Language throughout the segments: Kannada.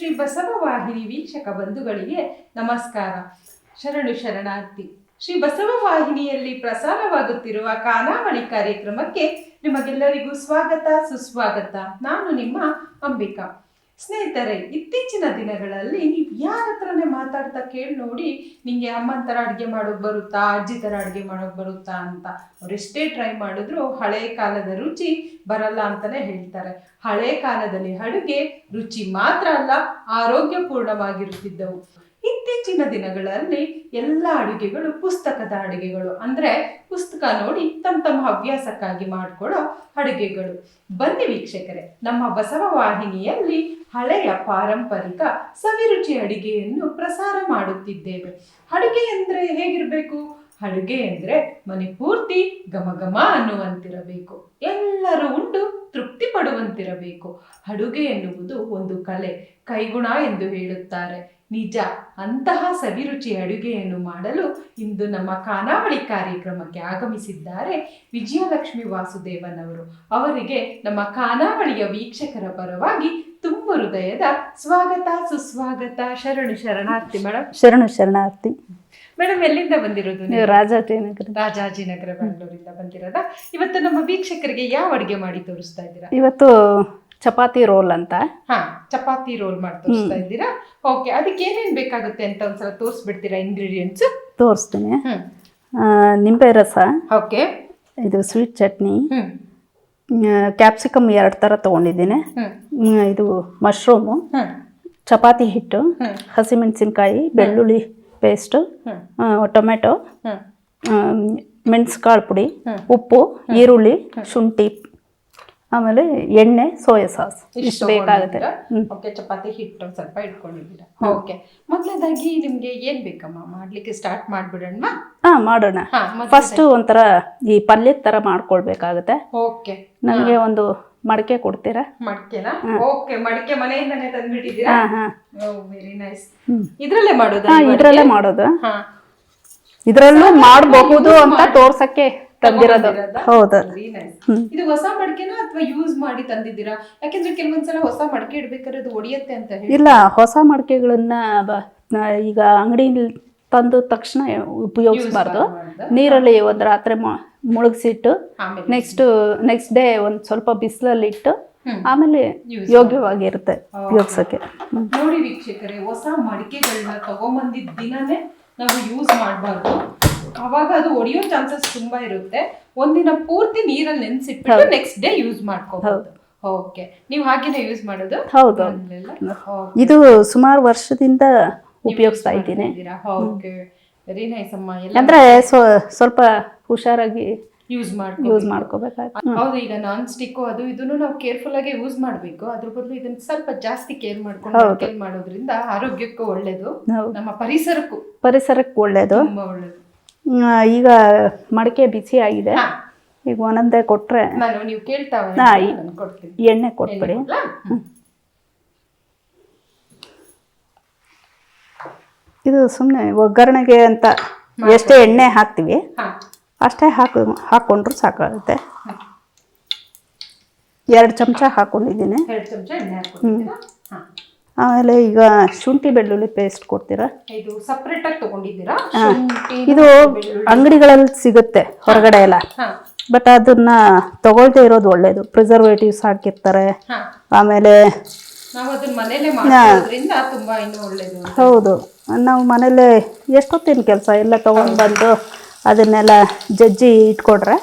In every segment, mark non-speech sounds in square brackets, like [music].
ಶ್ರೀ ಬಸವವಾಹಿನಿ ವೀಕ್ಷಕ ಬಂಧುಗಳಿಗೆ ನಮಸ್ಕಾರ. ಶರಣು ಶರಣಾರ್ಥಿ, ಶ್ರೀ ಬಸವವಾಹಿನಿಯಲ್ಲಿ ಪ್ರಸಾರವಾಗುತ್ತಿರುವ ಕಾನಾವಳಿ ಕಾರ್ಯಕ್ರಮಕ್ಕೆ ನಿಮಗೆಲ್ಲರಿಗೂ ಸ್ವಾಗತ, ಸುಸ್ವಾಗತ. ನಾನು ನಿಮ್ಮ ಅಂಬಿಕಾ. ಸ್ನೇಹಿತರೆ, ಇತ್ತೀಚಿನ ದಿನಗಳಲ್ಲಿ ನೀವು ಯಾರ ಹತ್ರನೇ ಮಾತಾಡ್ತಾ ಕೇಳಿ ನೋಡಿ ನಿಮಗೆ ಅಮ್ಮನ ಥರ ಅಡುಗೆ ಮಾಡೋಕೆ ಬರುತ್ತಾ, ಅಜ್ಜಿ ಥರ ಅಡುಗೆ ಮಾಡೋಕೆ ಬರುತ್ತಾ ಅಂತ. ಅವರೆಷ್ಟೇ ಟ್ರೈ ಮಾಡಿದ್ರು ಹಳೆ ಕಾಲದ ರುಚಿ ಬರಲ್ಲ ಅಂತಲೇ ಹೇಳ್ತಾರೆ. ಹಳೆ ಕಾಲದಲ್ಲಿ ಅಡುಗೆ ರುಚಿ ಮಾತ್ರ ಅಲ್ಲ ಆರೋಗ್ಯಪೂರ್ಣವಾಗಿರುತ್ತಿದ್ದವು ಇತ್ತೀಚಿನ ದಿನಗಳಲ್ಲಿ ಎಲ್ಲ ಅಡುಗೆಗಳು, ಪುಸ್ತಕದ ಅಡುಗೆಗಳು. ಅಂದ್ರೆ ಪುಸ್ತಕ ನೋಡಿ ತಮ್ಮ ತಮ್ಮ ಹವ್ಯಾಸಕ್ಕಾಗಿ ಮಾಡಿಕೊಡೋ ಅಡುಗೆಗಳು. ಬನ್ನಿ ವೀಕ್ಷಕರೇ, ನಮ್ಮ ಬಸವ ವಾಹಿನಿಯಲ್ಲಿ ಹಳೆಯ ಪಾರಂಪರಿಕ ಸವಿರುಚಿ ಅಡಿಗೆಯನ್ನು ಪ್ರಸಾರ ಮಾಡುತ್ತಿದ್ದೇವೆ. ಅಡುಗೆ ಅಂದ್ರೆ ಹೇಗಿರಬೇಕು? ಅಡುಗೆ ಅಂದ್ರೆ ಮನೆ ಪೂರ್ತಿ ಘಮ ಘಮ ಅನ್ನುವಂತಿರಬೇಕು. ಎಲ್ಲರೂ ಉಂಡು ತೃಪ್ತಿ ಪಡುವಂತಿರಬೇಕು. ಅಡುಗೆ ಎನ್ನುವುದು ಒಂದು ಕಲೆ, ಕೈಗುಣ ಎಂದು ಹೇಳುತ್ತಾರೆ. ನಿಜ. ಅಂತಹ ಸವಿರುಚಿ ಅಡುಗೆಯನ್ನು ಮಾಡಲು ಇಂದು ನಮ್ಮ ಖಾನಾವಳಿ ಕಾರ್ಯಕ್ರಮಕ್ಕೆ ಆಗಮಿಸಿದ್ದಾರೆ ವಿಜಯಲಕ್ಷ್ಮಿ ವಾಸುದೇವನ್ ಅವರು ಅವರಿಗೆ ನಮ್ಮ ಖಾನಾವಳಿಯ ವೀಕ್ಷಕರ ಪರವಾಗಿ ತುಂಬ ಹೃದಯದ ಸ್ವಾಗತ ಸುಸ್ವಾಗತ ಶರಣು ಶರಣಾರ್ಥಿ ಮೇಡಮ್ ಶರಣು ಶರಣಾರ್ಥಿ. ಮೇಡಮ್ ಎಲ್ಲಿಂದ ಬಂದಿರೋದು? ರಾಜಾಜಿನಗರ ರಾಜಾಜಿನಗರ ಬೆಂಗಳೂರಿಂದ ಬಂದಿರೋದ? ಇವತ್ತು ನಮ್ಮ ವೀಕ್ಷಕರಿಗೆ ಯಾವ ಅಡುಗೆ ಮಾಡಿ ತೋರಿಸ್ತಾ ಇದ್ದೀರಾ? ಇವತ್ತು ಚಪಾತಿ ರೋಲ್ ಅಂತ. ಹಾ ಚಪಾತಿ ರೋಲ್ ಮಾಡಿ ತೋರಿಸ್ತಾ ಇದ್ದೀರಾ? ಓಕೆ ಅದಕ್ಕೆ ಏನೇನ್ ಬೇಕಾಗುತ್ತೆ ಅಂತ ಒಂದ್ಸಲ ತೋರಿಸ್ಬಿಡ್ತೀರಾ ಇಂಗ್ರೀಡಿಯೆಂಟ್ಸ್ ತೋರಿಸ್ತೀನಿ. ನಿಂಬೆ ರಸ. ಓಕೆ ಇದು ಸ್ವೀಟ್ ಚಟ್ನಿ. ಕ್ಯಾಪ್ಸಿಕಮ್ ಎರಡು ಥರ ತೊಗೊಂಡಿದ್ದೀನಿ. ಇದು ಮಶ್ರೂಮು ಚಪಾತಿ ಹಿಟ್ಟು. ಹಸಿಮೆಣಸಿನ್ಕಾಯಿ ಬೆಳ್ಳುಳ್ಳಿ ಪೇಸ್ಟು ಟೊಮೆಟೊ. ಮೆಣಸು ಕಾಳು ಪುಡಿ. ಉಪ್ಪು ಈರುಳ್ಳಿ ಶುಂಠಿ. ಆಮೇಲೆ ಎಣ್ಣೆ ಸೋಯಾ ಸಾಸ್. ಇಷ್ಟು ಬೇಕಾಗುತ್ತೆ. ಓಕೆ ಚಪಾತಿ ಹಿಟ್ಟು ಒಂದ್ ಸ್ವಲ್ಪ ಇಟ್ಕೊಂಡಿದ್ದೀರಾ? ಓಕೆ. ಮೊದಲನೇದಾಗಿ ನಿಮ್ಗೆ ಏನ್ ಬೇಕಮ್ಮ? ಮಾಡ್ಲಿಕ್ಕೆ ಸ್ಟಾರ್ಟ್ ಮಾಡ್ಬಿಡೋಣ ಹಾಂ ಮಾಡೋಣ. ಫಸ್ಟ್ ಒಂಥರ ಈ ಪಲ್ಯದ ಥರ ಮಾಡ್ಕೊಳ್ಬೇಕಾಗುತ್ತೆ. ಓಕೆ. ನನಗೆ ಒಂದು ಮಡಕೆ ಕೊಡ್ತೀರಾ? ಮಡಕೆನಾ? ಓಕೆ ಮಡಿಕೆ ಮನೆಯಿಂದನೇ ತಂದ್ಬಿಟ್ಟಿದ್ದೀರಾ? ಹಾಂ ಹಾಂ. ವೆರಿ ನೈಸ್ ಇದರಲ್ಲೇ ಮಾಡೋದು ಹಾಂ ಇದರಲ್ಲೇ? ಮಾಡೋದು. ಹಾ. ಇದರಲ್ಲೂ ಮಾಡಬಹುದು ಅಂತ ತೋರ್ಸಕ್ಕೆ ತಂದಿರೋದು. ಹೌದು. ಇದು ಹೊಸ ಮಡಕೆನ ಅಥವಾ ಯೂಸ್ ಮಾಡಿ ತಂದಿದ್ದೀರಾ? ಯಾಕೆಂದ್ರೆ ಕೆಲವೊಂದ್ಸಲ ಹೊಸ ಮಡಿಕೆ ಇಡ್ಬೇಕಾದ್ರೆ ಅದು ಒಡಿಯತ್ತೆ ಅಂತ ಹೇಳಿ ಇಲ್ಲ ಹೊಸ ಮಡಕೆಗಳನ್ನ ಈಗ ಅಂಗಡಿಯಲ್ಲಿ ತಂದು ತಕ್ಷಣ ಉಪಯೋಗಿಸ್ಬಾರ್ದು? ನೀರಲ್ಲಿ ಒಂದು ರಾತ್ರಿ ಮುಳುಗಿಸಿಟ್ಟು ನೆಕ್ಸ್ಟ್ ನೆಕ್ಸ್ಟ್ ಡೇ ಒಂದು ಸ್ವಲ್ಪ ಬಿಸಿಲಲ್ಲಿ ಇಟ್ಟು ಆಮೇಲೆ ಯೋಗ್ಯವಾಗಿರುತ್ತೆ ಉಪಯೋಗಿಸೋಕೆ. ನೋಡಿ ವೀಕ್ಷಕರೇ ಹೊಸ ಮಡಿಕೆಗಳನ್ನ ತಗೊಂಬಂದಿದ್ದ ದಿನನೇ ನಾವು ಯೂಸ್ ಮಾಡಬಾರ್ದು. ಅವಾಗ ಅದು ಒಡೆಯೋ ಚಾನ್ಸಸ್ ತುಂಬಾ ಇರುತ್ತೆ. ಒಂದಿನ ಪೂರ್ತಿ ನೀರಲ್ಲಿ ನೆನ್ಸಿಟ್ಬಿಟ್ಟು ನೆಕ್ಸ್ಟ್ ಡೇ ಯೂಸ್ ಮಾಡ್ಕೋಬಹುದು ಓಕೆ ನೀವು ಹಾಗೇನೆ ಯೂಸ್ ಮಾಡೋದು? ಹೌದು? ಇದು ಸುಮಾರು ವರ್ಷದಿಂದ ಉಪಯೋಗಿಸ್ತಾ ಇದ್ದೀನಿ. ಓಕೆ ವೆರಿ ನೈಸ್ ಅಮ್ಮ. ಅಂದ್ರೆ ಸ್ವಲ್ಪ ಹುಷಾರಾಗಿ ಯೂಸ್ ಮಾಡ್ಕೊ ಯೂಸ್ ಮಾಡ್ಕೋಬೇಕಾಗುತ್ತೆ ಹೌದು ಈಗ ನಾನ್ ಸ್ಟಿಕ್ ಅದು ಇದನ್ನು ನಾವು ಕೇರ್ಫುಲ್ ಆಗಿ ಯೂಸ್ ಮಾಡಬೇಕು. ಅದ್ರ ಬದಲು ಇದನ್ನ ಸ್ವಲ್ಪ ಜಾಸ್ತಿ ಕೇರ್ ಮಾಡ್ಕೊಂಡು ಕೇರ್ ಮಾಡೋದ್ರಿಂದ ಆರೋಗ್ಯಕ್ಕೂ ಒಳ್ಳೇದು. ನಮ್ಮ ಪರಿಸರಕ್ಕೂ ಪರಿಸರಕ್ಕೂ ಒಳ್ಳೇದು. ತುಂಬಾ ಒಳ್ಳೇದು. ಈಗ ಮಡಕೆ ಬಿಸಿ ಆಗಿದೆ. ಈಗ ಒಂದೊಂದೇ ಕೊಟ್ಟರೆ ನಾನು ನೀವು ಕೊಡ್ತೀನಿ. ಎಣ್ಣೆ ಕೊಟ್ಬಿಡಿ. ಇದು ಸುಮ್ಮನೆ ಒಗ್ಗರಣೆಗೆ ಅಂತ ಎಷ್ಟೇ ಎಣ್ಣೆ ಹಾಕ್ತೀವಿ ಅಷ್ಟೇ ಹಾಕು ಹಾಕ್ಕೊಂಡ್ರು ಸಾಕಾಗುತ್ತೆ. ಎರಡು ಚಮಚ ಹಾಕ್ಕೊಂಡಿದ್ದೀನಿ ಎರಡು ಆಮೇಲೆ ಈಗ ಶುಂಠಿ ಬೆಳ್ಳುಳ್ಳಿ ಪೇಸ್ಟ್ ಕೊಡ್ತೀರಾ? ಇದು ಸಪ್ರೇಟ್ ಆಗಿ ತಗೊಂಡಿದ್ದೀರಾ? ಇದು ಅಂಗಡಿಗಳಲ್ಲಿ ಸಿಗುತ್ತೆ ಹೊರಗಡೆ ಎಲ್ಲ. ಬಟ್ ಅದನ್ನ ತಗೊಳ್ತೇ ಇರೋದು ಒಳ್ಳೇದು. ಪ್ರಿಸರ್ವೇಟಿವ್ಸ್ ಹಾಕಿರ್ತಾರೆ. ಆಮೇಲೆ ಹೌದು. ನಾವು ಮನೇಲೆ ಎಷ್ಟೊತ್ತಿನ ಕೆಲಸ ಎಲ್ಲ ತಗೊಂಡು ಬಂದು ಅದನ್ನೆಲ್ಲ ಜಜ್ಜಿ ಇಟ್ಕೊಡ್ರೆ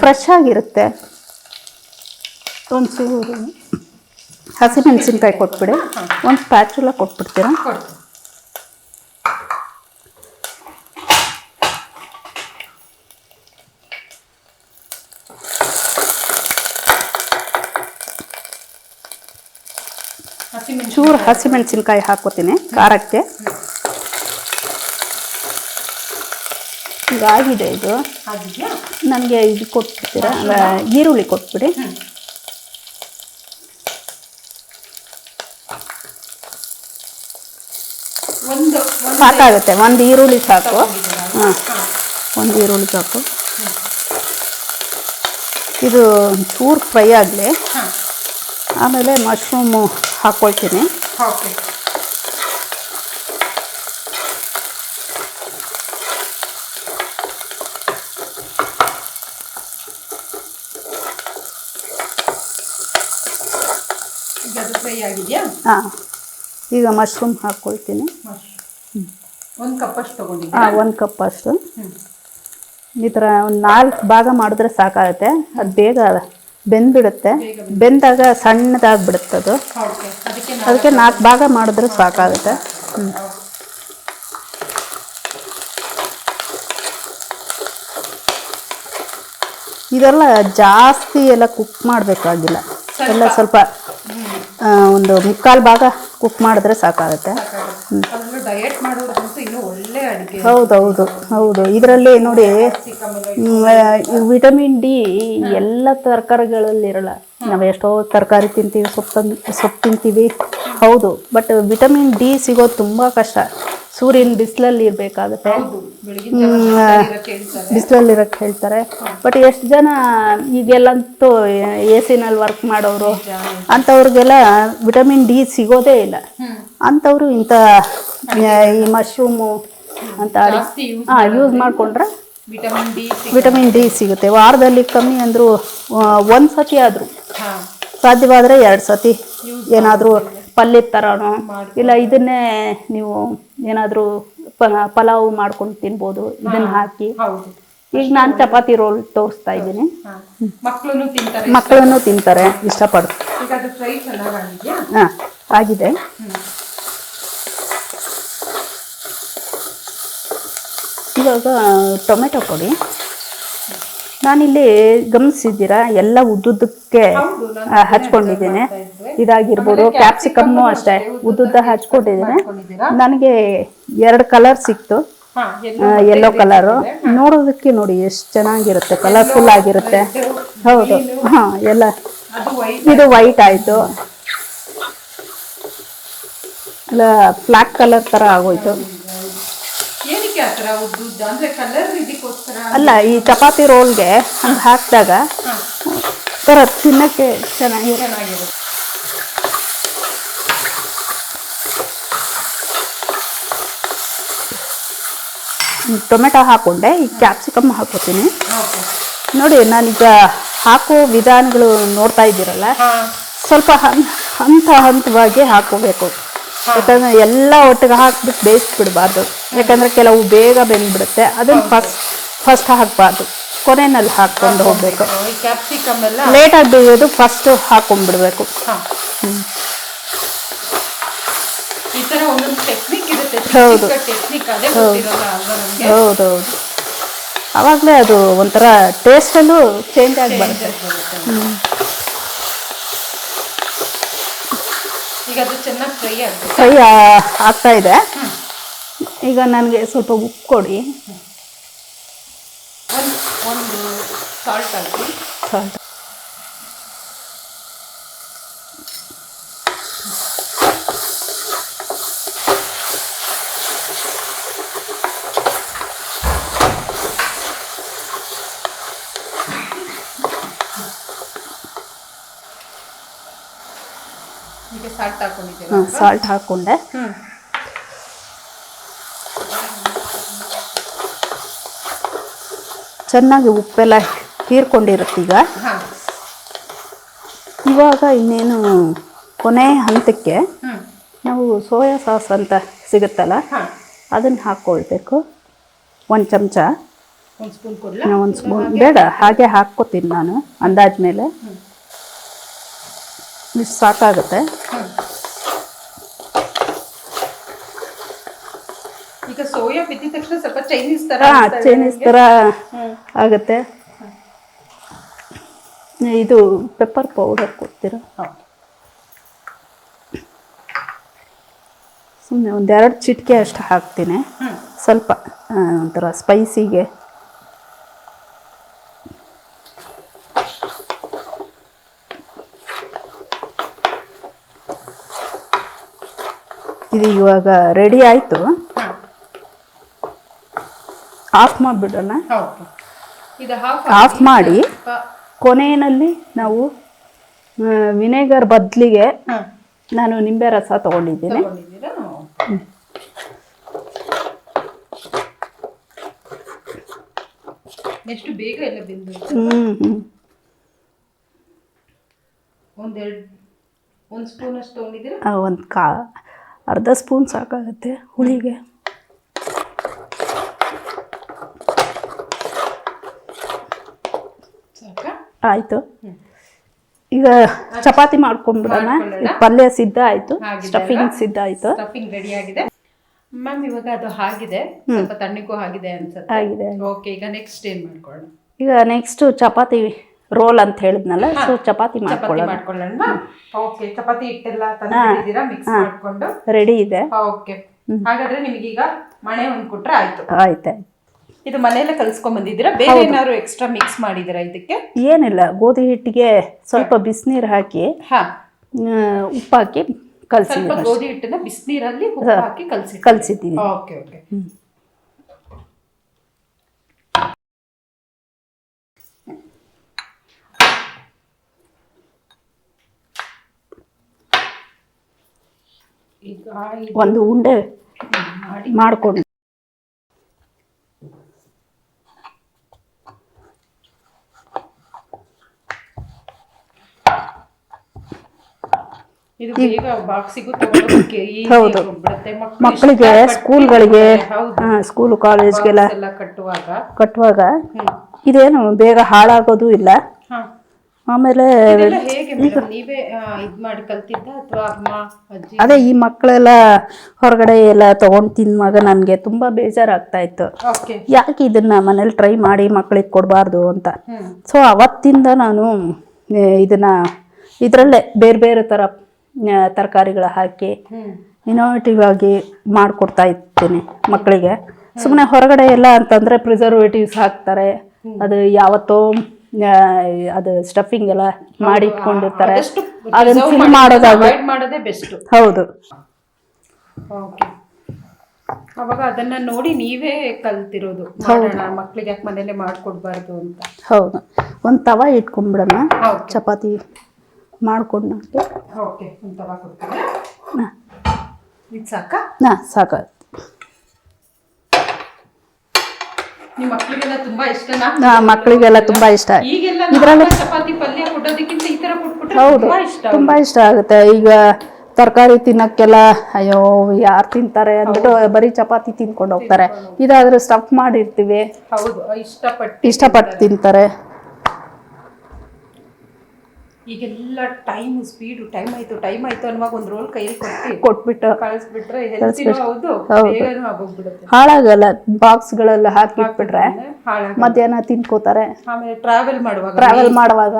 ಫ್ರೆಶ್ ಆಗಿರುತ್ತೆ. ಒಂದು ಒಂಚೂರು ಹಸಿಮೆಣಸಿನ್ಕಾಯಿ ಕೊಟ್ಬಿಡಿ. ಒಂದು ಪ್ಯಾಚುಲ ಕೊಟ್ಬಿಡ್ತೀರಾ? ಚೂರು ಹಸಿಮೆಣಸಿನ್ಕಾಯಿ ಹಾಕೋತೀನಿ ಖಾರಕ್ಕೆ. ಈಗ ಆಗಿದೆ ಇದು ನನಗೆ ಇದು ಕೊಟ್ಬಿಡ್ತೀರಾ? ಈರುಳ್ಳಿ ಕೊಟ್ಬಿಡಿ. ಸಾಕಾಗುತ್ತೆ. ಒಂದು ಈರುಳ್ಳಿ ಸಾಕು. ಹಾಂ. ಒಂದು ಈರುಳ್ಳಿ ಸಾಕು. ಇದು ಚೂರು ಫ್ರೈ ಆಗಲಿ. ಆಮೇಲೆ ಮಶ್ರೂಮು ಹಾಕ್ಕೊಳ್ತೀನಿ ಹಾಂ. ಈಗ ಮಶ್ರೂಮ್ ಹಾಕ್ಕೊಳ್ತೀನಿ ಒಂದು ಕಪ್ ಅಷ್ಟು ತಗೊಂಡಿದ್ದೆ ಹಾಂ ಒಂದು ಕಪ್ ಅಷ್ಟು. ಈ ಥರ ಒಂದು ನಾಲ್ಕು ಭಾಗ ಮಾಡಿದ್ರೆ ಸಾಕಾಗುತ್ತೆ. ಅದು ಬೇಗ ಬೆಂದ್ಬಿಡುತ್ತೆ. ಬೆಂದಾಗ ಸಣ್ಣದಾಗ್ಬಿಡುತ್ತೆ ಅದು. ಅದಕ್ಕೆ ಅದಕ್ಕೆ ನಾಲ್ಕು ಭಾಗ ಮಾಡಿದ್ರೆ ಸಾಕಾಗುತ್ತೆ. ಹ್ಞೂ ಇದೆಲ್ಲ ಜಾಸ್ತಿ ಎಲ್ಲ ಕುಕ್ ಮಾಡಬೇಕಾಗಿಲ್ಲ. ಎಲ್ಲ ಸ್ವಲ್ಪ ಒಂದು ಮುಕ್ಕಾಲು ಭಾಗ ಕುಕ್ ಮಾಡಿದ್ರೆ ಸಾಕಾಗುತ್ತೆ. ಡಯಟ್ ಮಾಡೋರ್ಗಂತೂ ಇನ್ನೂ ಒಳ್ಳೆ ಹೌದೌದು ಹೌದು. ಇದರಲ್ಲಿ ನೋಡಿ ವಿಟಮಿನ್ ಡಿ ಎಲ್ಲ ತರಕಾರಿಗಳಲ್ಲಿ ಇರಲ್ಲ. ನಾವು ಎಷ್ಟೋ ತರಕಾರಿ ತಿಂತೀವಿ ಸೊಪ್ಪು ಸೊಪ್ಪು ತಿಂತೀವಿ. ಹೌದು ಬಟ್ ವಿಟಮಿನ್ ಡಿ ಸಿಗೋದು ತುಂಬ ಕಷ್ಟ. ಸೂರ್ಯನ ಬಿಸಿಲಲ್ಲಿ ಇರಬೇಕಾಗುತ್ತೆ. ಬಿಸಿಲಲ್ಲಿರೋಕ್ಕೆ ಹೇಳ್ತಾರೆ ಬಿಸಿಲಲ್ಲಿ ಇರಕ್ಕೆ ಹೇಳ್ತಾರೆ. ಬಟ್ ಎಷ್ಟು ಜನ ಈಗೆಲ್ಲಂತೂ ಎ ಸಿನಲ್ಲಿ ವರ್ಕ್ ಮಾಡೋರು ಅಂಥವ್ರಿಗೆಲ್ಲ ವಿಟಮಿನ್ ಡಿ ಸಿಗೋದೇ ಇಲ್ಲ. ಅಂಥವ್ರು ಇಂಥ ಈ ಮಶ್ರೂಮು ಅಂತ ಹಾಂ ಯೂಸ್ ಮಾಡಿಕೊಂಡ್ರೆ ವಿಟಮಿನ್ ಡಿ ವಿಟಮಿನ್ ಡಿ ಸಿಗುತ್ತೆ. ವಾರದಲ್ಲಿ ಕಮ್ಮಿ ಅಂದರೂ ಒಂದು ಸತಿ ಆದರೂ. ಸಾಧ್ಯವಾದರೆ ಎರಡು ಸತಿ. ಏನಾದರೂ ಪಲ್ಯದ ಥರನೋ ಇಲ್ಲ ಇದನ್ನೇ ನೀವು ಏನಾದರೂ ಪಲಾವ್ ಮಾಡ್ಕೊಂಡು ತಿನ್ಬೋದು ಇದನ್ನು ಹಾಕಿ. ಈಗ ನಾನು ಚಪಾತಿ ರೋಲ್ ತೋರಿಸ್ತಾ ಇದ್ದೀನಿ. ಮಕ್ಕಳನ್ನು ತಿಂತಾರೆ. ಇಷ್ಟಪಡ್ತಾರೆ. ಹಾಂ ಆಗಿದೆ. ಇವಾಗ ಟೊಮೆಟೊ ಕೊಡಿ. ನಾನಿಲ್ಲಿ ಗಮನಿಸಿದ್ದೀರಾ ಎಲ್ಲ ಉದ್ದುದ್ದಕ್ಕೆ ಹಚ್ಕೊಂಡಿದ್ದೀನಿ. ಇದಾಗಿರ್ಬೋದು ಕ್ಯಾಪ್ಸಿಕಮ್ಮು ಅಷ್ಟೇ ಉದ್ದುದ್ದ ಹಚ್ಕೊಂಡಿದ್ದೀನಿ. ನನಗೆ ಎರಡು ಕಲರ್ ಸಿಕ್ತು. ಎಲ್ಲೋ ಯೆಲ್ಲೋ ಕಲರು ನೋಡೋದಕ್ಕೆ ನೋಡಿ ಎಷ್ಟು ಚೆನ್ನಾಗಿರುತ್ತೆ ಕಲರ್ಫುಲ್ ಆಗಿರುತ್ತೆ. ಹೌದು. ಹಾಂ ಎಲ್ಲ. ಇದು ವೈಟ್ ಆಯಿತು. ಎಲ್ಲ ಬ್ಲ್ಯಾಕ್ ಕಲರ್ ಥರ ಆಗೋಯ್ತು. ಏನಕ್ಕೆ ಆ ಥರ ಉದ್ದುದ್ದ ಅಂದ್ರೆ ಕಲರ್ ಇದಕ್ಕೋಸ್ಕರ ಅಲ್ಲ ಈ ಚಪಾತಿ ರೋಲ್ಗೆ ಹಂಗೆ ಹಾಕಿದಾಗ ಥರ ತಿನ್ನಕ್ಕೆ ಚೆನ್ನಾಗಿ ಚೆನ್ನಾಗಿರುತ್ತೆ. ಟೊಮೆಟೊ ಹಾಕ್ಕೊಂಡೆ ಈ ಕ್ಯಾಪ್ಸಿಕಮ್ ಹಾಕೋತೀನಿ. ನೋಡಿ ನಾನೀಗ ಹಾಕೋ ವಿಧಾನಗಳು ನೋಡ್ತಾ ಇದ್ದೀರಲ್ಲ? ಸ್ವಲ್ಪ ಹಂತ ಹಂತವಾಗಿ ಹಾಕೋಬೇಕು ಯಾಕಂದ್ರೆ ಎಲ್ಲ ಒಟ್ಟಿಗೆ ಹಾಕ್ಬಿಟ್ಟು ಬೇಯಿಸ್ಬಿಡ್ಬಾರ್ದು. ಯಾಕಂದ್ರೆ ಕೆಲವು ಬೇಗ ಬೆಂದ್ಬಿಡುತ್ತೆ. ಅದನ್ನು ಫಸ್ಟ್ ಫಸ್ಟ್ ಹಾಕಬಾರ್ದು. ಕೊನೆಯಲ್ಲಿ ಹಾಕ್ಕೊಂಡು ಹೋಗಬೇಕು. ಈ ಕ್ಯಾಪ್ಸಿಕಮ್ ಎಲ್ಲ ಲೇಟಾಗಿ ಬೇಯೋದು ಫಸ್ಟ್ ಹಾಕೊಂಡ್ಬಿಡ್ಬೇಕು. ಹೌದು ಈ ತರ ಒಂದೊಂದು ಟೆಕ್ನಿಕ್ ಇರುತ್ತೆ. ಹೌದು. ಟೆಕ್ನಿಕ್ ಅದೇ ಹೌದೌದು ಆವಾಗಲೇ ಅದು ಒಂಥರ ಟೇಸ್ಟಲ್ಲೂ ಚೇಂಜ್ ಆಗಿ ಬರುತ್ತೆ ಈಗ ಅದು ಚೆನ್ನಾಗಿ ಫ್ರೈ ಆಗ್ಬೇಕು ಫ್ರೈ ಆಗ್ತಾ ಇದೆ. ಈಗ ನನಗೆ ಸ್ವಲ್ಪ ಉಪ್ಪು ಕೊಡಿ. ಒಂದು ಒಂದು ಸಾಲ್ಟ್ ಹಾಕಿ. ಸಾಲ್ಟ್ ಈಗ ಸಾಲ್ಟ್ ಹಾಕೊಂಡಿದ್ದೀರಾ ಹಾಂ ಸಾಲ್ಟ್ ಹಾಕ್ಕೊಂಡೆ ಚೆನ್ನಾಗಿ ಉಪ್ಪೆಲ್ಲ ಹೀರ್ಕೊಂಡಿರುತ್ತೀಗ. ಇವಾಗ ಇನ್ನೇನು ಕೊನೆ ಹಂತಕ್ಕೆ ನಾವು ಸೋಯಾ ಸಾಸ್ ಅಂತ ಸಿಗುತ್ತಲ್ಲ ಅದನ್ನು ಹಾಕ್ಕೊಳ್ಬೇಕು ಒಂದು ಚಮಚ. ಒಂದು ಸ್ಪೂನ್ ಕೊಡ್ಲಾ? ಒಂದು ಸ್ಪೂನ್. ಬೇಡ ಹಾಗೆ ಹಾಕ್ಕೋತೀನಿ ನಾನು ಅಂದಾಜ್ ಮೇಲೆ. ಇಷ್ಟು ಸಾಕಾಗುತ್ತೆ ಹ್ಮ್ ಈಗ ಸೋಯಾ ಬಿದ್ದಿದ ತಕ್ಷಣ ಸ್ವಲ್ಪ ಚೈನೀಸ್ ತರ ಹಾಂ ಚೈನೀಸ್. ಥರ ಆಗುತ್ತೆ. ಇದು ಪೆಪ್ಪರ್ ಪೌಡರ್ ಕೊಡ್ತೀರಾ. ಸುಮ್ಮನೆ ಒಂದೆರಡು ಚಿಟಿಕೆ ಅಷ್ಟು ಹಾಕ್ತೀನಿ. ಸ್ವಲ್ಪ ಒಂಥರ ಸ್ಪೈಸಿಗೆ ಇದು ಇವಾಗ ರೆಡಿ ಆಯಿತು. ಆಫ್ ಮಾಡಿಬಿಡೋಣ. ಆಫ್ ಮಾಡಿ ಕೊನೆಯಲ್ಲಿ ನಾವು ವಿನೆಗರ್ ಬದಲಿಗೆ ನಾನು ನಿಂಬೆ ರಸ ತಗೊಂಡಿದ್ದೀನಿ. ಎಷ್ಟು ಬೇಗ ಎಲ್ಲ ಬೆಂದು ಒಂದೆರಡು ಒಂದು ಸ್ಪೂನ್ ಅಷ್ಟು ತೊಗೊಂಡಿದ್ದೀರಾ? ಒಂದು ಕಾ ಅರ್ಧ ಸ್ಪೂನ್ ಸಾಕಾಗುತ್ತೆ ಹುಳಿಗೆ ಸಾಕಾ ಆಯಿತು. ಈಗ ಚಪಾತಿ ಮಾಡ್ಕೊಂಡ್ಬಿಡೋಣ. ಈಗ ಪಲ್ಯ ಸಿದ್ಧ ಆಯಿತು. ಸ್ಟಫಿಂಗ್? ಸಿದ್ಧ ಆಯಿತು. ಸ್ಟಫಿಂಗ್ ರೆಡಿ ಆಗಿದೆ. ಮ್ಯಾಮ್ ಇವಾಗ ಅದು ಆಗಿದೆ. ಸ್ವಲ್ಪ ತಣ್ಣಗೂ ಆಗಿದೆ ಅನ್ಸುತ್ತೆ. ಆಗಿದೆ ಓಕೆ ಈಗ ನೆಕ್ಸ್ಟ್ ಏನು ಮಾಡ್ಕೊಳ್ಳೋಣ? ಈಗ ನೆಕ್ಸ್ಟ್ ಚಪಾತಿ ರೋಲ್ ಅಂತ ಹೇಳಿದ್ನಲ್ಲ ಸೊ ಚಪಾತಿ ಮಾಡ್ಕೊಳ್ಳೋಣ. ಮಾಡ್ಕೊಳ್ಳೋಣ ಓಕೆ ಚಪಾತಿ ಹಿಟ್ಟೆಲ್ಲ ತಂದಿದ್ದೀರಾ ಮಿಕ್ಸ್ ಮಾಡ್ಕೊಂಡು? ರೆಡಿ ಇದೆ. ಓಕೆ ಹಾಗಾದ್ರೆ ನಿಮಗೀಗ ಮಣೆ ಒಂದ್ ಕೊಟ್ರೆ ಆಯ್ತು. ಆಯ್ತು ಇದು ಮನೆಯಲ್ಲೇ ಕಲ್ಸ್ಕೊಂಡ್ ಬಂದಿದ್ದೀರಾ? ಬೇರೆ ಏನಾದ್ರು ಎಕ್ಸ್ಟ್ರಾ ಮಿಕ್ಸ್ ಮಾಡಿದಿರಾ ಇದಕ್ಕೆ? ಏನಿಲ್ಲ ಗೋಧಿ ಹಿಟ್ಟಿಗೆ ಸ್ವಲ್ಪ ಬಿಸಿನೀರು ಹಾಕಿ ಹಾ. ಉಪ್ಪು ಹಾಕಿ ಸ್ವಲ್ಪ ಗೋಧಿ ಹಿಟ್ಟನ್ನ ಬಿಸಿನೀರಲ್ಲಿ ಉಪ್ಪು ಹಾಕಿ ಕಲಸಿ ಕಲಸಿದ್ದೀನಿ. Okay okay. ಒಂದು ಉಂಡೆ ಮಾಡಿ. ಮಾಡ್ಕೊಂಡು ಇದು ಬೇಗ ಬಾಕ್ಸಿಗೂ ತಗೊಳ್ಳೋದಕ್ಕೆ easy [coughs] ಹೌದು. ಮಕ್ಕಳಿಗೆ ಸ್ಕೂಲ್ಗಳಿಗೆ ಸ್ಕೂಲ್ ಕಾಲೇಜ್ಗೆಲ್ಲ ಕಟ್ಟುವಾಗ. ಇದೇನು ಬೇಗ ಹಾಳಾಗೋದು ಇಲ್ಲ. ಆಮೇಲೆ ಅದೇ ಈ ಮಕ್ಕಳೆಲ್ಲ ಹೊರಗಡೆ ಎಲ್ಲ ತಗೊಂಡು ತಿನ್ನುವಾಗ ನನಗೆ ತುಂಬ ಬೇಜಾರಾಗ್ತಾ ಇತ್ತು. ಯಾಕೆ ಇದನ್ನ ಮನೇಲಿ ಟ್ರೈ ಮಾಡಿ ಮಕ್ಕಳಿಗೆ ಕೊಡಬಾರ್ದು ಅಂತ? ಸೊ ಅವತ್ತಿಂದ ನಾನು ಇದನ್ನ ಇದರಲ್ಲೇ ಬೇರೆ ಬೇರೆ ಥರ ತರಕಾರಿಗಳ ಹಾಕಿ ಹ್ಮ್. ಇನೋವೇಟಿವ್ ಆಗಿ ಮಾಡಿಕೊಡ್ತಾ ಇರ್ತೀನಿ ಮಕ್ಕಳಿಗೆ. ಸುಮ್ಮನೆ ಹೊರಗಡೆ ಎಲ್ಲ ಅಂತಂದರೆ ಪ್ರಿಸರ್ವೇಟಿವ್ಸ್ ಹಾಕ್ತಾರೆ. ಅದು ಯಾವತ್ತೋ ಅದು ಸ್ಟಫಿಂಗ್ ಎಲ್ಲ ಮಾಡಿ ಇಟ್ಕೊಂಡಿರ್ತಾರೆ ಅದನ್ನ ಫಿಲ್ ಮಾಡೋದೇ ಬೆಸ್ಟ್. ಹೌದು. ಓಕೆ. ಅವಾಗ ಅದನ್ನ ನೋಡಿ ನೀವೇ ಕಲ್ತಿರೋದು. ಮಾಡೋಣ ಮಕ್ಳಿಗೆ ಯಾಕೆ ಮನೇಲೆ ಮಾಡ್ಕೊಡ್ಬಾರ್ದು ಅಂತ. ಹೌದು. ಒಂದು ತವ ಇಟ್ಕೊಂಡ್ಬಿಡೋಣ ಚಪಾತಿ ಮಾಡ್ಕೊಂಡು ಓಕೆ ಒಂದು ತವಾ ಕೊಡ್ತೀನಿ. ಇದು ಸಾಕಾ? ಹಾಂ ಸಾಕಾಯ್ತು. ನಿಮ್ಮ ಮಕ್ಕಳಿಗೆಲ್ಲ ತುಂಬಾ ಇಷ್ಟನಾ? ನಾ ಮಕ್ಕಳಿಗೆಲ್ಲ ತುಂಬ ಇಷ್ಟ. ಈಗೆಲ್ಲ ನಾರ್ಮಲ್ ಚಪಾತಿ ಪಲ್ಯ ಕೊಡೋದಕ್ಕಿಂತ ಈ ತರ ಕೊಟ್ಬಿಟ್ರೆ ಹೌದು ತುಂಬಾ ಇಷ್ಟ ತುಂಬ ಇಷ್ಟ ಆಗುತ್ತೆ. ಈಗ ತರಕಾರಿ ತಿನ್ನಕ್ಕೆಲ್ಲ ಅಯ್ಯೋ ಯಾರು ತಿಂತಾರೆ ಅಂದ್ಬಿಟ್ಟು ಬರೀ ಚಪಾತಿ ತಿನ್ಕೊಂಡು ಹೋಗ್ತಾರೆ. ಇದಾದ್ರೆ ಸ್ಟಫ್ ಮಾಡಿರ್ತೀವಿ. ಹೌದು ಇಷ್ಟಪಟ್ಟು ಇಷ್ಟಪಟ್ಟು ತಿಂತಾರೆ. ಈಗೆಲ್ಲ ಟೈಮ್ ಸ್ಪೀಡು ಟೈಮ್ ಆಯ್ತು ಟೈಮ್ ಆಯ್ತು ಅನ್ನುವಾಗ ಒಂದು ರೋಲ್ ಕೈಯಲ್ಲಿ ಕೊಟ್ಟು ಕೊಟ್ಬಿಟ್ಟು ಕಳಿಸ್ಬಿಟ್ರೆ ಹೆಲ್ತಿನೂ ಹೌದು ಬೇಗನೂ ಆಗೋಗ್ಬಿಡುತ್ತೆ. ಹಾಳಾಗಲ್ಲ ಬಾಕ್ಸ್ಗಳೆಲ್ಲ ಹಾಕಿಟ್ಬಿಟ್ರೆ ಮಧ್ಯಾಹ್ನ ತಿನ್ಕೋತಾರೆ ಆಮೇಲೆ ಟ್ರಾವೆಲ್ ಮಾಡುವಾಗ ಟ್ರಾವೆಲ್ ಮಾಡುವಾಗ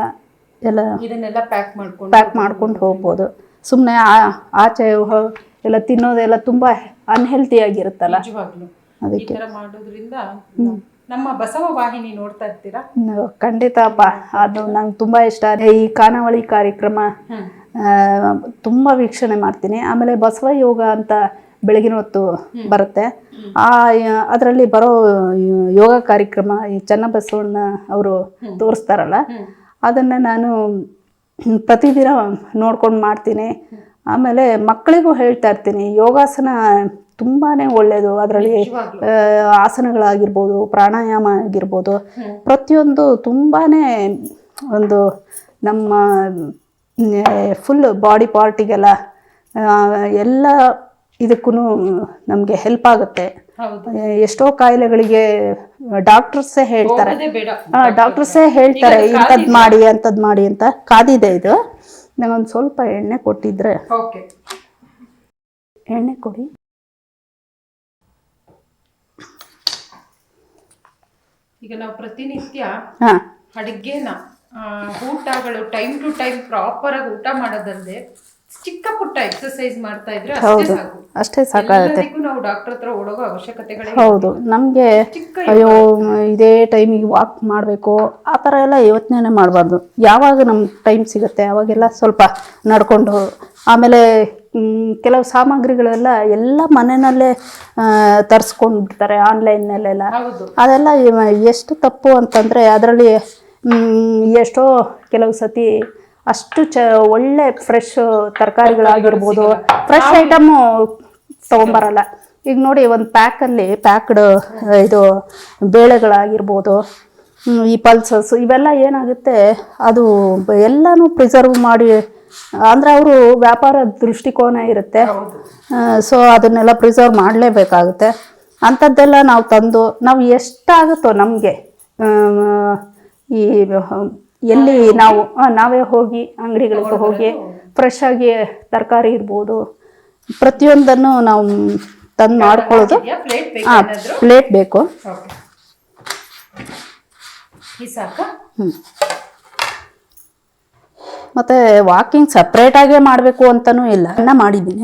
ಎಲ್ಲ ಇದನ್ನೆಲ್ಲ ಪ್ಯಾಕ್ ಮಾಡ್ಕೊಂಡು ಪ್ಯಾಕ್ ಮಾಡ್ಕೊಂಡು ಹೋಗ್ಬೋದು. ಸುಮ್ಮನೆ ಆಚೆ ಎಲ್ಲ ತಿನ್ನೋದೆಲ್ಲ ತುಂಬ ಅನ್ಹೆಲ್ತಿ ಆಗಿರುತ್ತಲ್ಲ? ನಿಜವಾಗ್ಲು. ಈ ಅದಕ್ಕೆ. ಮಾಡೋದ್ರಿಂದ ನಮ್ಮ ಬಸವ ವಾಹಿನಿ ನೋಡ್ತಾ ಇರ್ತೀರಾ? ಖಂಡಿತ ಅಪ್ಪ. ಅದು ನಂಗೆ ತುಂಬ ಇಷ್ಟ. ಈ ಖಾನಾವಳಿ ಕಾರ್ಯಕ್ರಮ ತುಂಬಾ ವೀಕ್ಷಣೆ ಮಾಡ್ತೀನಿ. ಆಮೇಲೆ ಬಸವ ಯೋಗ ಅಂತ ಬೆಳಗಿನ ಹೊತ್ತು ಬರುತ್ತೆ. ಆ ಅದರಲ್ಲಿ ಬರೋ ಯೋಗ ಕಾರ್ಯಕ್ರಮ ಈ ಚನ್ನಬಸವಣ್ಣ ಅವರು ತೋರಿಸ್ತಾರಲ್ಲ ಅದನ್ನು ನಾನು ಪ್ರತಿದಿನ ನೋಡ್ಕೊಂಡು ಮಾಡ್ತೀನಿ. ಆಮೇಲೆ ಮಕ್ಕಳಿಗೂ ಹೇಳ್ತಾ ಇರ್ತೀನಿ ಯೋಗಾಸನ ತುಂಬಾ ಒಳ್ಳೆಯದು ಅದರಲ್ಲಿ ಆಸನಗಳಾಗಿರ್ಬೋದು ಪ್ರಾಣಾಯಾಮ ಆಗಿರ್ಬೋದು. ಪ್ರತಿಯೊಂದು ತುಂಬಾ ಒಂದು ನಮ್ಮ ಫುಲ್ ಬಾಡಿ ಪಾರ್ಟಿಗೆಲ್ಲ ಎಲ್ಲ ಇದಕ್ಕೂ ನಮಗೆ ಹೆಲ್ಪ್ ಆಗುತ್ತೆ. ಎಷ್ಟೋ ಕಾಯಿಲೆಗಳಿಗೆ ಡಾಕ್ಟರ್ಸೇ ಹೇಳ್ತಾರೆ. ಡಾಕ್ಟರ್ಸೇ ಹೇಳ್ತಾರೆ ಇಂಥದ್ದು ಮಾಡಿ ಅಂಥದ್ದು ಮಾಡಿ ಅಂತ. ಕಾದಿದೆ ಇದು. ನಂಗೊಂದು ಸ್ವಲ್ಪ ಎಣ್ಣೆ ಕೊಟ್ಟಿದ್ರೆ. ಎಣ್ಣೆ ಕೊಡಿ. ಈಗ ನಾವು ಪ್ರತಿನಿತ್ಯ ಅಡುಗೆನ ಊಟಗಳು ಟೈಮ್ ಟು ಟೈಮ್ ಪ್ರಾಪರ್ ಆಗಿ ಊಟ ಮಾಡೋದಲ್ಲದೆ ಚಿಕ್ಕ ಪುಟ್ಟ ಎಕ್ಸರ್ಸೈಸ್ ಮಾಡ್ತಾ ಇದ್ರೆ ಅಷ್ಟೇ ಸಾಕು. ಅಷ್ಟೇ ಸಾಕಾಗುತ್ತೆ. ಡಾಕ್ಟರ್ ಹತ್ರ ಓಡೋಗೋ ಅವಶ್ಯಕತೆಗಳೇ ಹೌದು ನಮಗೆ ಚಿಕ್ಕ ಅಯ್ಯೋ ಇದೇ ಟೈಮಿಗೆ ವಾಕ್ ಮಾಡಬೇಕು ಆ ಥರ ಎಲ್ಲ ಯೋಚನೆ ಮಾಡಬಾರ್ದು. ಯಾವಾಗ ನಮ್ಮ ಟೈಮ್ ಸಿಗುತ್ತೆ ಅವಾಗೆಲ್ಲ ಸ್ವಲ್ಪ ನಡ್ಕೊಂಡು ಆಮೇಲೆ ಮ್, ಕೆಲವು ಸಾಮಗ್ರಿಗಳೆಲ್ಲ ಎಲ್ಲ ಮನೆಯಲ್ಲೇ ತರಿಸ್ಕೊಂಡ್ಬಿಡ್ತಾರೆ ಆನ್ಲೈನ್ನಲ್ಲೆಲ್ಲ ಹೌದು. ಅದೆಲ್ಲ ಇವ- ಎಷ್ಟು ತಪ್ಪು ಅಂತಂದರೆ ಅದರಲ್ಲಿ ಎಷ್ಟೋ ಕೆಲವು ಸತಿ ಅಷ್ಟು ಚ ಒಳ್ಳೆ ಫ್ರೆಶ್ ತರಕಾರಿಗಳಾಗಿರ್ಬೋದು ಫ್ರೆಶ್ ಐಟಮು ತೊಗೊಂಬರಲ್ಲ. ಈಗ ನೋಡಿ ಒಂದು ಪ್ಯಾಕಲ್ಲಿ ಪ್ಯಾಕ್ಡ್ ಇದು ಬೇಳೆಗಳಾಗಿರ್ಬೋದು ಈ ಪಲ್ಸಸ್ ಇವೆಲ್ಲ ಏನಾಗುತ್ತೆ ಅದು ಎಲ್ಲನೂ ಪ್ರಿಸರ್ವ್ ಮಾಡಿ ಅಂದರೆ ಅವರು ವ್ಯಾಪಾರ ದೃಷ್ಟಿಕೋನ ಇರುತ್ತೆ. ಸೊ ಅದನ್ನೆಲ್ಲ ಪ್ರಿಸರ್ವ್ ಮಾಡಲೇಬೇಕಾಗುತ್ತೆ. ಅಂಥದ್ದೆಲ್ಲ ನಾವು ತಂದು ನಾವು ಎಷ್ಟಾಗುತ್ತೋ ನಮಗೆ ಈ ಎಲ್ಲಿ ನಾವು ನಾವೇ ಹೋಗಿ ಅಂಗಡಿಗಳಿಗೆ ಹೋಗಿ ಫ್ರೆಶ್ ಆಗಿ ತರಕಾರಿ ಇರ್ಬೋದು ಪ್ರತಿಯೊಂದನ್ನು ನಾವು ತಂದು ಮಾಡ್ಕೊಳ್ಳೋದು. ಹಾಂ ಪ್ಲೇಟ್ ಬೇಕು. ವಾಕಿಂಗ್ ಹ್ಞೂ ಮತ್ತು ವಾಕಿಂಗ್ ಸಪ್ರೇಟಾಗೇ ಮಾಡಬೇಕು ಅಂತಲೂ ಇಲ್ಲ. ಅನ್ನ ಮಾಡಿದ್ದೀನಿ.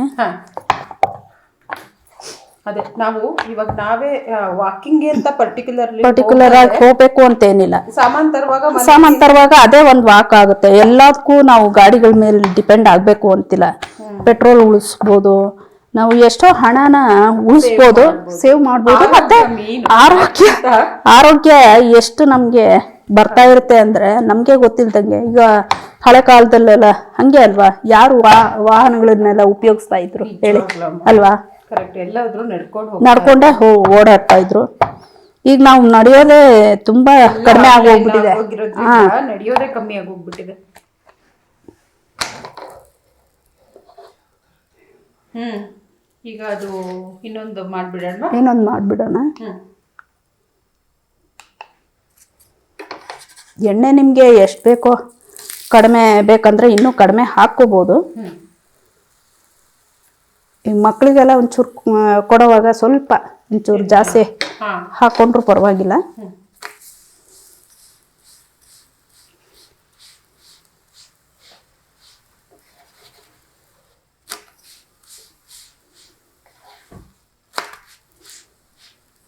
ಅದೇ ನಾವು ಇವಾಗ ನಾವೇ ವಾಕಿಂಗ್ ಅಂತ ಪರ್ಟಿಕ್ಯುಲರ್ ಪರ್ಟಿಕ್ಯುಲರ್ ಆಗಿ ಹೋಗಬೇಕು ಅಂತೇನಿಲ್ಲ. ಸಾಮಾನ್ ತರುವಾಗ ಮನೆ- ಸಾಮಾನ್ ತರುವಾಗ ಅದೇ ಒಂದು ವಾಕ್ ಆಗುತ್ತೆ. ಎಲ್ಲದಕ್ಕೂ ನಾವು ಗಾಡಿಗಳ ಮೇಲೆ ಡಿಪೆಂಡ್ ಆಗಬೇಕು ಅಂತಿಲ್ಲ. ಪೆಟ್ರೋಲ್ ಉಳಿಸ್ಬೋದು. ನಾವು ಎಷ್ಟೋ ಹಣನ ಉಳಿಸ್ಬೋದು ಸೇವ್ ಮಾಡ್ಬೋದು. ಮತ್ತೆ ಆರೋಗ್ಯ ಆರೋಗ್ಯ ಎಷ್ಟು ನಮಗೆ ಬರ್ತಾ ಇರುತ್ತೆ ಅಂದ್ರೆ ನಮಗೆ ಗೊತ್ತಿಲ್ದಂಗೆ. ಈಗ ಹಳೆ ಕಾಲದಲ್ಲೆಲ್ಲ ಹಂಗೆ ಅಲ್ವಾ? ಯಾರು ವಾ ವಾಹನಗಳನ್ನೆಲ್ಲ ಉಪಯೋಗಿಸ್ತಾ ಇದ್ರು ಹೇಳಿ. ಅಲ್ವಾ? ನಡ್ಕೊಂಡು ಹೋ ಓಡಾಡ್ತಾ ಇದ್ರು. ಈಗ ನಾವು ನಡೆಯೋದೇ ತುಂಬಾ ಕಡಿಮೆ ಆಗೋಗ್ಬಿಟ್ಟಿದೆ. ನಡೆಯೋದೇ ಕಮ್ಮಿ ಆಗೋಗ್ಬಿಟ್ಟಿದೆ. ಹ್ಮ್. ಈಗ ಅದು ಇನ್ನೊಂದು ಮಾಡಿಬಿಡೋಣ? ಇನ್ನೊಂದು ಮಾಡಿಬಿಡೋಣ. ಎಣ್ಣೆ ನಿಮಗೆ ಎಷ್ಟು ಬೇಕೋ ಕಡಿಮೆ ಬೇಕಂದ್ರೆ ಇನ್ನೂ ಕಡಿಮೆ ಹಾಕ್ಕೋಬೋದು. ಈಗ ಮಕ್ಕಳಿಗೆಲ್ಲ ಒಂಚೂರು ಕೊಡೋವಾಗ ಸ್ವಲ್ಪ ಒಂಚೂರು ಜಾಸ್ತಿ ಹಾಕ್ಕೊಂಡ್ರು ಪರವಾಗಿಲ್ಲ ಹ್ಮ್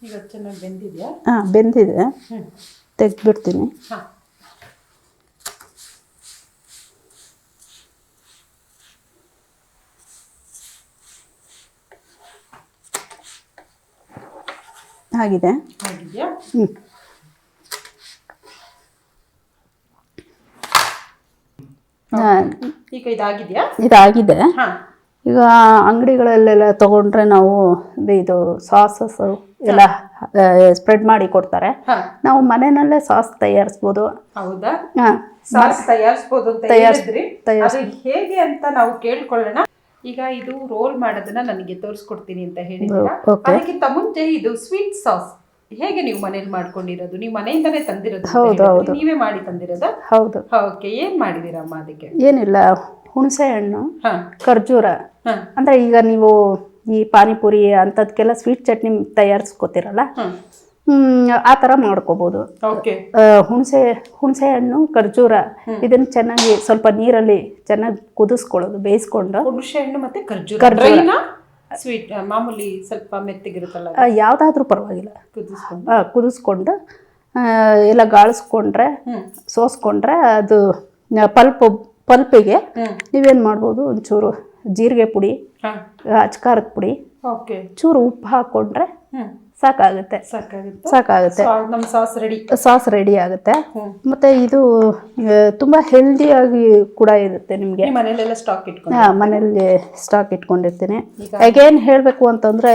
ಈಗ ಚೆನ್ನಾಗಿ ಬೆಂದಿದ್ಯಾ ಹಾಂ ಬೆಂದಿದೆ. ತೆಗೆದ್ಬಿಡ್ತೀನಿ. ಆಗಿದೆ. ಹ್ಞೂ ಈಗ ಇದಾಗಿದ್ಯಾ? ಇದಾಗಿದೆ. ಹಾ. ಈಗ ಅಂಗಡಿಗಳಲ್ಲೆಲ್ಲ ತಗೊಂಡ್ರೆ ನಾವು ಇದು ಸಾಸಸ್ ಎಲ್ಲ ಸ್ಪ್ರೆಡ್ ಮಾಡಿ ಕೊಡ್ತಾರೆ. ನಾವು ಮನೆಯಲ್ಲೇ ಸಾಸ್ ತಯಾರಿಸ್ಬೋದು. ಹೌದಾ? ಸಾಸ್ ತಯಾರಿಸ್ಬೋದು ತಯಾರ್ಸ್- ಹೇಗೆ ಅಂತ ನಾವು ಕೇಳ್ಕೊಳ್ಳೋಣ. ಈಗ ಇದು ರೋಲ್ ಮಾಡೋದನ್ನ ನನಗೆ ತೋರಿಸ್ಕೊಡ್ತೀನಿ ಅಂತ ಹೇಳಿದ್ರು. ಅದಕ್ಕಿಂತ ಮುಂಚೆ ಇದು ಸ್ವೀಟ್ ಸಾಸ್ ಹೇಗೆ ನೀವು ಮನೇಲಿ ಮಾಡ್ಕೊಂಡಿರೋದು? ನೀವು ಮನೆಯಿಂದನೇ ತಂದಿರೋದು ಹೌದು, ಹೌದು. ನೀವೇ ಮಾಡಿ ತಂದಿರೋದು? ಹೌದು. ಓಕೆ ಏನ್ ಮಾಡಿದೀರಮ್ಮ ಅದಕ್ಕೆ? ಏನಿಲ್ಲ. ಹುಣಸೆ ಹಣ್ಣು ಖರ್ಜೂರ. ಅಂದ್ರೆ ಈಗ ನೀವು ಈ ಪಾನಿಪುರಿ ಅಂತದಕ್ಕೆಲ್ಲ ಸ್ವೀಟ್ ಚಟ್ನಿ ತಯಾರಿಸ್ಕೋತಿರಲ್ಲ? ಆ ಥರ ಮಾಡ್ಕೋಬೋದು. ಓಕೆ ಹುಣಸೆ ಹುಣಸೆ ಹಣ್ಣು ಖರ್ಜೂರ ಇದನ್ನು ಚೆನ್ನಾಗಿ ಸ್ವಲ್ಪ ನೀರಲ್ಲಿ ಚೆನ್ನಾಗಿ ಕುದಿಸ್ಕೊಳ್ಳೋದು ಬೇಯಿಸ್ಕೊಂಡು. ಹುಣಸೆ ಹಣ್ಣು ಮತ್ತೆ ಖರ್ಜೂರ. ಸ್ವೀಟ್ ಮಾಮೂಲಿ ಸ್ವಲ್ಪ ಮೆತ್ತಗಿರುತ್ತಲ್ಲ ಯಾವುದಾದ್ರೂ ಪರವಾಗಿಲ್ಲ. ಕುದಿಸ್ಕೊಂಡು. ಎಲ್ಲ ಗಾಳಿಸ್ಕೊಂಡ್ರೆ ಸೋಸ್ಕೊಂಡ್ರೆ ಅದು ಪಲ್ಪ್ ಪಲ್ಪಿಗೆ ನೀವೇನ್ ಮಾಡ್ಬೋದು? ಒಂಚೂರು ಜೀರಿಗೆ ಪುಡಿ ಅಚ್ಕಾರದ ಪುಡಿ ಓಕೆ. ಚೂರು ಉಪ್ಪು ಹಾಕ್ಕೊಂಡ್ರೆ ಸಾಕಾಗುತ್ತೆ. ಸಾಕಾಗುತ್ತೆ. Sauce ready. ಸಾಸ್ ರೆಡಿ ಆಗುತ್ತೆ. ಮತ್ತೆ ಇದು ತುಂಬಾ ಹೆಲ್ದಿ ಹೆಲ್ದಿಯಾಗಿ ಕೂಡ ಇರುತ್ತೆ ನಿಮಗೆ. ಮನೇಲಿ ಸ್ಟಾಕ್ ಇಟ್ಕೊಂಡಿರ್ತೀನಿ. ಅಗೇನ್ ಹೇಳಬೇಕು ಅಂತಂದ್ರೆ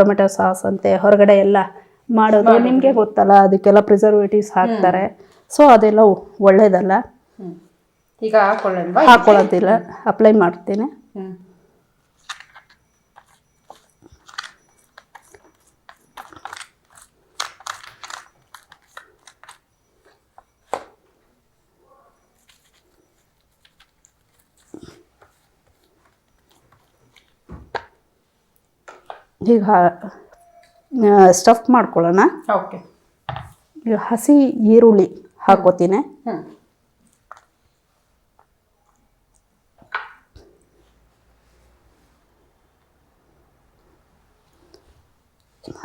ಟೊಮೆಟೊ ಸಾಸ್ ಅಂತೆ ಹೊರಗಡೆ ಎಲ್ಲ ಮಾಡೋದು ನಿಮಗೆ ಗೊತ್ತಲ್ಲ ಅದಕ್ಕೆಲ್ಲ ಪ್ರಿಸರ್ವೇಟಿವ್ಸ್ ಹಾಕ್ತಾರೆ. ಸೊ ಅದೆಲ್ಲ ಒಳ್ಳೇದಲ್ಲ. ಈಗ ಹಾಕೊಳ್ಳೋಣವಾ? ಹಾಕೊಳ್ಳೋದಿಲ್ಲ. ಅಪ್ಲೈ ಮಾಡ್ತೀನಿ. ಈಗ ಸ್ಟಫ್ ಮಾಡ್ಕೊಳ್ಳೋಣ. ಓಕೆ. ಈಗ ಹಸಿ ಈರುಳ್ಳಿ ಹಾಕೋತೀನಿ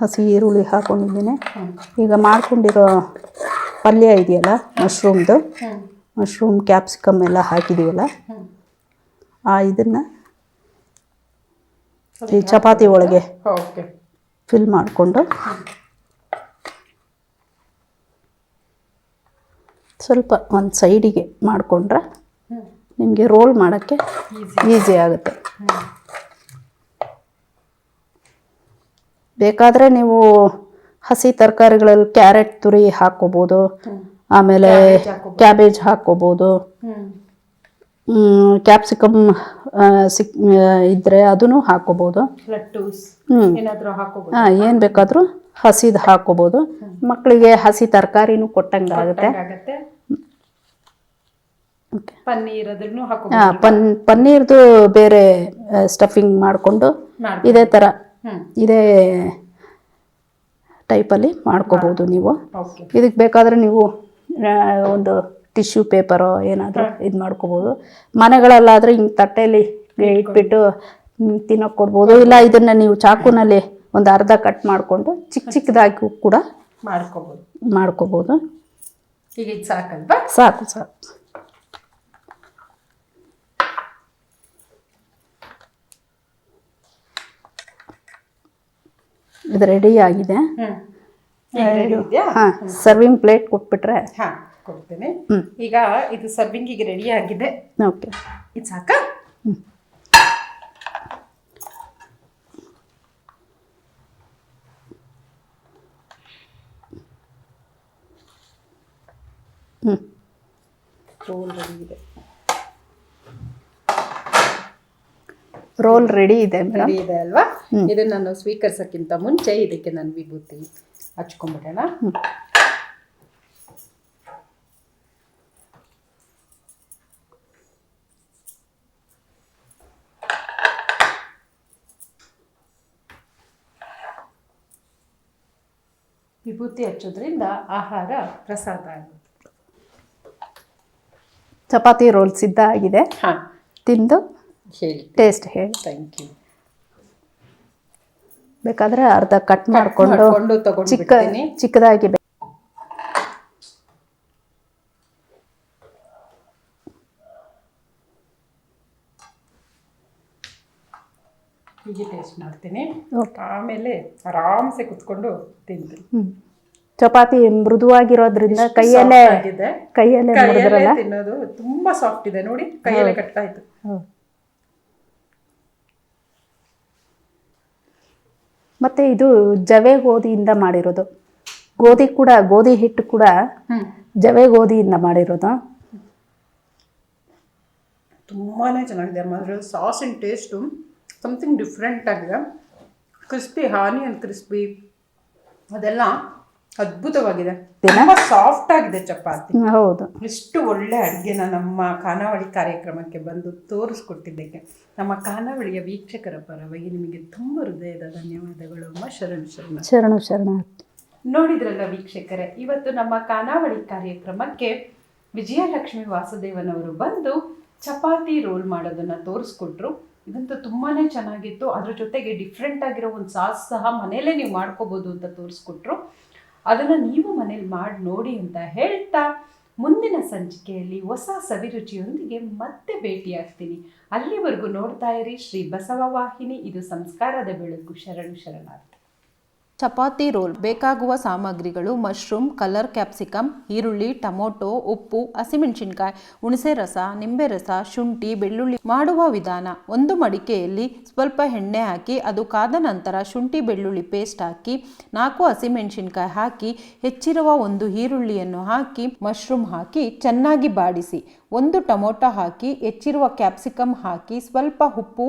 ಹಸಿ ಈರುಳ್ಳಿ ಹಾಕೊಂಡಿದ್ದೀನಿ. ಈಗ ಮಾಡ್ಕೊಂಡಿರೋ ಪಲ್ಯ ಇದೆಯಲ್ಲ ಮಶ್ರೂಮ್ದು. ಮಶ್ರೂಮ್ ಕ್ಯಾಪ್ಸಿಕಮ್ ಎಲ್ಲ ಹಾಕಿದ್ದೀವಲ್ಲ ಹ್ಮ್. ಆ ಇದನ್ನು ಈ ಚಪಾತಿ ಒಳಗೆ ಫಿಲ್ ಮಾಡಿಕೊಂಡು ಸ್ವಲ್ಪ ಒಂದು ಸೈಡಿಗೆ ಮಾಡಿಕೊಂಡ್ರೆ ನಿಮಗೆ ರೋಲ್ ಮಾಡೋಕ್ಕೆ ಈಸಿ ಆಗುತ್ತೆ. ಬೇಕಾದರೆ ನೀವು ಹಸಿ ತರಕಾರಿಗಳಲ್ಲಿ ಕ್ಯಾರೆಟ್ ತುರಿ ಹಾಕ್ಕೋಬೋದು. ಆಮೇಲೆ ಕ್ಯಾಬೇಜ್ ಹಾಕ್ಕೋಬೋದು. ಕ್ಯಾಪ್ಸಿಕಮ್ ಸಿಕ್ ಇದ್ದರೆ ಅದನ್ನು ಹಾಕೋಬಹುದು ಹಾಂ ಏನು ಬೇಕಾದರೂ ಹಸಿದು ಹಾಕೋಬೋದು ಮಕ್ಕಳಿಗೆ ಹಸಿ ತರಕಾರಿನೂ ಕೊಟ್ಟಂಗೆ ಆಗುತ್ತೆ. ಓಕೆ. ಪನ್ನೀರ್ ಅದ್ರೂ ಹಾಂ ಪನ್ ಪನ್ನೀರ್ದು ಬೇರೆ ಸ್ಟಫಿಂಗ್ ಮಾಡಿಕೊಂಡು. ಇದೇ ಥರ ಇದೇ ಟೈಪಲ್ಲಿ ಮಾಡ್ಕೋಬೋದು ನೀವು. ಇದಕ್ಕೆ ಬೇಕಾದರೆ ನೀವು ಒಂದು ಟಿಶ್ಯೂ ಪೇಪರೋ ಏನಾದರೂ ಇದು ಮಾಡ್ಕೋಬೋದು. ಮನೆಗಳಲ್ಲಾದರೆ ಹಿಂಗೆ ತಟ್ಟೆಯಲ್ಲಿ ಇಟ್ಬಿಟ್ಟು ತಿನ್ನೋಕೆ ಕೊಡ್ಬೋದು. ಇಲ್ಲ ಇದನ್ನು ನೀವು ಚಾಕುನಲ್ಲಿ ಒಂದು ಅರ್ಧ ಕಟ್ ಮಾಡಿಕೊಂಡು ಚಿಕ್ಕ ಚಿಕ್ಕದಾಗಿ ಕೂಡ ಮಾಡ್ಕೋಬೋದು. ಮಾಡ್ಕೋಬೋದು. ಈಗ ಸಾಕಲ್ವಾ? ಸಾಕು ಸಾಕು. ಇದು ರೆಡಿ ಆಗಿದೆ. ಹ್ಮ್. ಈಗ ready ಇದೆಯಾ? ಹಾಂ ಸರ್ವಿಂಗ್ ಪ್ಲೇಟ್ ಕೊಟ್ಬಿಟ್ರೆ. ಹಾ ಕೊಡ್ತೇನೆ. ಹ್ಮ್. ಈಗ ಇದು ಸರ್ವಿಂಗಿಗೆ ರೆಡಿ ಆಗಿದೆ. ಓಕೆ. ಇದು ಸಾಕಾ? ಹ್ಞೂ ರೋಲ್ ರೆಡಿ ಇದೆ. ರೋಲ್ ರೆಡಿ ಇದೆ ರೆಡಿ ಇದೆ ಅಲ್ವಾ? ಇದನ್ನ ನಾನು ಸ್ವೀಕರಿಸೋಕ್ಕಿಂತ ಮುಂಚೆ ಇದಕ್ಕೆ ನಾನು ವಿಭೂತಿ ಹಚ್ಕೊಂಡ್ಬಿಡೋಣ ವಿಭೂತಿ ಹಚ್ಚೋದ್ರಿಂದ ಆಹಾರ ಪ್ರಸಾದ ಆಗುತ್ತೆ. ಚಪಾತಿ ರೋಲ್ ಸಿದ್ಧ ಆಗಿದೆ. ಹಾಂ. ತಿಂದು ಹೇಳಿ. ಟೇಸ್ಟ್ ಹೇಳಿ. ಥ್ಯಾಂಕ್ ಯು ಬೇಕಾದ್ರೆ ಅರ್ಧ ಕಟ್ ಮಾಡಿಕೊಂಡು ಚಿಕ್ಕ ಚಿಕ್ಕದಾಗಿ ಹೀಗೆ ಟೇಸ್ಟ್ ಮಾಡ್ತೀನಿ. ಆಮೇಲೆ ಆರಾಮ್ಸೆ ಕುತ್ಕೊಂಡು ತಿಂತೀನಿ. ಚಪಾತಿ ಮೃದುವಾಗಿರೋದ್ರಿಂದ ಕೈಯಲ್ಲೇ ಕೈಯಲ್ಲೇ ತಿನ್ನೋದು ತುಂಬಾ ಸಾಫ್ಟ್ ಇದೆ. ನೋಡಿ ಕೈಯಲ್ಲೇ ಕಟ್ಟಾಯ್ತು ಮತ್ತೆ ಇದು ಜವೆ ಗೋಧಿಯಿಂದ ಮಾಡಿರೋದು. ಗೋಧಿ ಕೂಡ ಗೋಧಿ ಹಿಟ್ಟು ಕೂಡ ಹ್ಮ್. ಜವೆ ಗೋಧಿಯಿಂದ ಮಾಡಿರೋದು. ತುಂಬಾನೇ ಚೆನ್ನಾಗಿದೆ ಸಾಸ್ ಸಾಸಿನ ಟೇಸ್ಟು ಸಮಥಿಂಗ್ ಡಿಫ್ರೆಂಟ್ ಆಗಿದೆ. ಕ್ರಿಸ್ಪಿ ಆನಿಯನ್ ಕ್ರಿಸ್ಪಿ ಅದೆಲ್ಲ ಅದ್ಭುತವಾಗಿದೆ. ತುಂಬಾ ಸಾಫ್ಟ್ ಆಗಿದೆ ಚಪಾತಿ. ಹೌದು. ಎಷ್ಟು ಒಳ್ಳೆ ಅಡುಗೆನ ನಮ್ಮ ಖಾನಾವಳಿ ಕಾರ್ಯಕ್ರಮಕ್ಕೆ ಬಂದು ತೋರಿಸ್ಕೊಟ್ಟಿದ್ದಕ್ಕೆ. ನಮ್ಮ ಖಾನಾವಳಿಯ ವೀಕ್ಷಕರ ಪರವಾಗಿ ನಿಮಗೆ ತುಂಬ ಹೃದಯದ ಧನ್ಯವಾದಗಳು. ಅಮ್ಮ ಶರಣ ಶರಣ. ಶರಣು ಶರಣ. ನೋಡಿದ್ರಲ್ಲ ವೀಕ್ಷಕರೇ ಇವತ್ತು ನಮ್ಮ ಖಾನಾವಳಿ ಕಾರ್ಯಕ್ರಮಕ್ಕೆ ವಿಜಯಲಕ್ಷ್ಮಿ ವಾಸುದೇವನವರು ಬಂದು ಚಪಾತಿ ರೋಲ್ ಮಾಡೋದನ್ನ ತೋರಿಸ್ಕೊಟ್ರು. ಇದಂತೂ ತುಂಬಾನೇ ಚೆನ್ನಾಗಿತ್ತು. ಅದ್ರ ಜೊತೆಗೆ ಡಿಫ್ರೆಂಟ್ ಆಗಿರೋ ಒಂದು ಸಾಸ್ ಸಹ ಮನೆಯಲ್ಲೇ ನೀವು ಮಾಡ್ಕೋಬೋದು ಅಂತ ತೋರಿಸ್ಕೊಟ್ರು. ಅದನ್ನ ನೀವು ಮನೇಲಿ ಮಾಡಿ ನೋಡಿ ಅಂತ ಹೇಳ್ತಾ ಮುಂದಿನ ಸಂಚಿಕೆಯಲ್ಲಿ ಹೊಸ ಸವಿರುಚಿಯೊಂದಿಗೆ ಮತ್ತೆ ಭೇಟಿಯಾಗ್ತೀನಿ. ಅಲ್ಲಿವರೆಗೂ ನೋಡ್ತಾ ಇರಿ ಶ್ರೀ ಬಸವ ವಾಹಿನಿ. ಇದು ಸಂಸ್ಕಾರದ ಬೆಳಕು. ಶರಣು ಶರಣಾರ್ಥಿ. ಚಪಾತಿ ರೋಲ್, ಬೇಕಾಗುವ ಸಾಮಗ್ರಿಗಳು, ಮಶ್ರೂಮ್, ಕಲರ್ ಕ್ಯಾಪ್ಸಿಕಮ್ ಈರುಳ್ಳಿ, ಟೊಮೊಟೊ, ಉಪ್ಪು, ಹಸಿಮೆಣಸಿನ್ಕಾಯಿ, ಹುಣಸೆ ರಸ, ನಿಂಬೆ ರಸ, ಶುಂಠಿ, ಬೆಳ್ಳುಳ್ಳಿ ಮಾಡುವ ವಿಧಾನ. ಒಂದು ಮಡಿಕೆಯಲ್ಲಿ ಸ್ವಲ್ಪ ಎಣ್ಣೆ ಹಾಕಿ, ಅದು ಕಾದ ನಂತರ ಶುಂಠಿ, ಬೆಳ್ಳುಳ್ಳಿ ಪೇಸ್ಟ್ ಹಾಕಿ, ನಾಲ್ಕು ಹಸಿಮೆಣಸಿನ್ಕಾಯಿ ಹಾಕಿ, ಹೆಚ್ಚಿರುವ ಒಂದು ಈರುಳ್ಳಿಯನ್ನು ಹಾಕಿ, ಮಶ್ರೂಮ್ ಹಾಕಿ ಚೆನ್ನಾಗಿ ಬಾಡಿಸಿ. ಒಂದು ಟೊಮೊಟೊ ಹಾಕಿ, ಹೆಚ್ಚಿರುವ ಕ್ಯಾಪ್ಸಿಕಮ್ ಹಾಕಿ, ಸ್ವಲ್ಪ ಉಪ್ಪು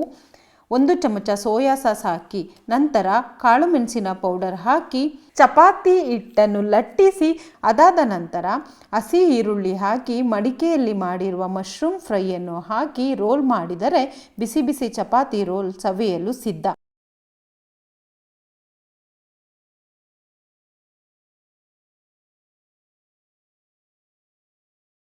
ಒಂದು ಚಮಚ ಸೋಯಾ ಸಾಸ್ ಹಾಕಿ, ನಂತರ ಕಾಳು ಮೆಣಸಿನ ಪೌಡರ್ ಹಾಕಿ, ಚಪಾತಿ ಹಿಟ್ಟನ್ನು ಲಟ್ಟಿಸಿ, ಅದಾದ ನಂತರ ಹಸಿ ಈರುಳ್ಳಿ ಹಾಕಿ, ಮಡಿಕೆಯಲ್ಲಿ ಮಾಡಿರುವ ಮಶ್ರೂಮ್ ಫ್ರೈಯನ್ನು ಹಾಕಿ ರೋಲ್ ಮಾಡಿದರೆ ಬಿಸಿ ಬಿಸಿ ಚಪಾತಿ ರೋಲ್ ಸವಿಯಲು ಸಿದ್ಧ.